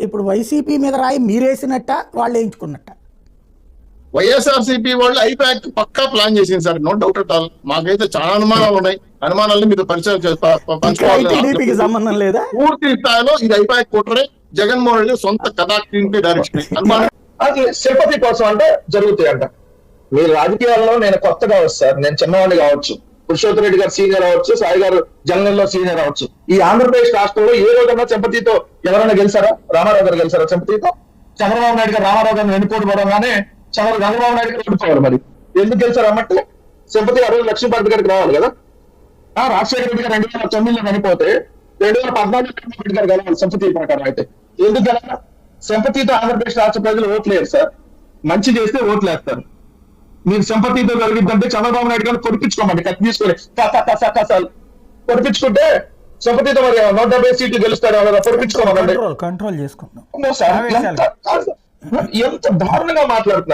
ఇప్పుడు వైసీపీ మీద రాయి మీరేసినట్ట వాళ్ళు వేయించుకున్నట్ట వైఎస్ఆర్సీపీ వాళ్ళు ఐపాక్ పక్కా ప్లాన్ చేసింది sir. No doubt at all. మాకైతే చాలా అనుమానాలు ఉన్నాయి. అనుమానాలను మీతో పరిచయం సంబంధం లేదా? పూర్తి స్థాయిలో ఇది ఐపాక్ కుట్రే జగన్మోహన్ రెడ్డి సొంత కథా డైరెక్షన్. అనుమానం. అది సింపతి కోసం అంటే జరుగుతాయి అంట మీరు రాజకీయాల్లో నేను కొత్తగా వస్తారు నేను చిన్నవాడిని కావచ్చు. పురుషోత్తమ రెడ్డి గారు సీనియర్ అవ్వచ్చు సాయి గారు జనరల్లో సీనియర్ అవ్వచ్చు. ఈ ఆంధ్రప్రదేశ్ రాష్ట్రంలో ఏ రోజన్నా చెంపతితో ఎవరైనా గెలిచారా? రామారావు గారు గెలిచారా చెంపతితో? చంద్రబాబు నాయుడు గారు రామారావు గారిని వెనుకోటి పడగానే చంద్ర చంద్రబాబు నాయుడు గారు ఓడిపోవాలి మరి. ఎందుకు గెలిచారు అన్నట్టు సింపతి ఆ రోజు లక్ష్మీపతి గారికి రావాలి కదా. ఆ రాజశేఖర రెడ్డి గారు రెండు వేల తొమ్మిదిలో చనిపోతే రెండు వేల పద్నాలుగు రెడ్డి గారు గెలవాలి సంపతి ప్రకారం అయితే. ఎందుకు గెలవాలి? సంపతితో ఆంధ్రప్రదేశ్ రాష్ట్ర ప్రజలు ఓట్లేరు సార్. మంచి చేస్తే ఓట్లు వేస్తారు మీరు సంపతితో కలిగిద్దంటే చంద్రబాబు నాయుడు గారు కొడిపించుకోమండి కత్తి తీసుకొని కస కస కసాలు కొడిపించుకుంటే సంపతితో మరి నూట డెబ్బై సీట్లు గెలుస్తారు కదా కొడిపించుకోమండి కంట్రోల్ ఎంత ఎంత దారుణంగా మాట్లాడుతున్నారు.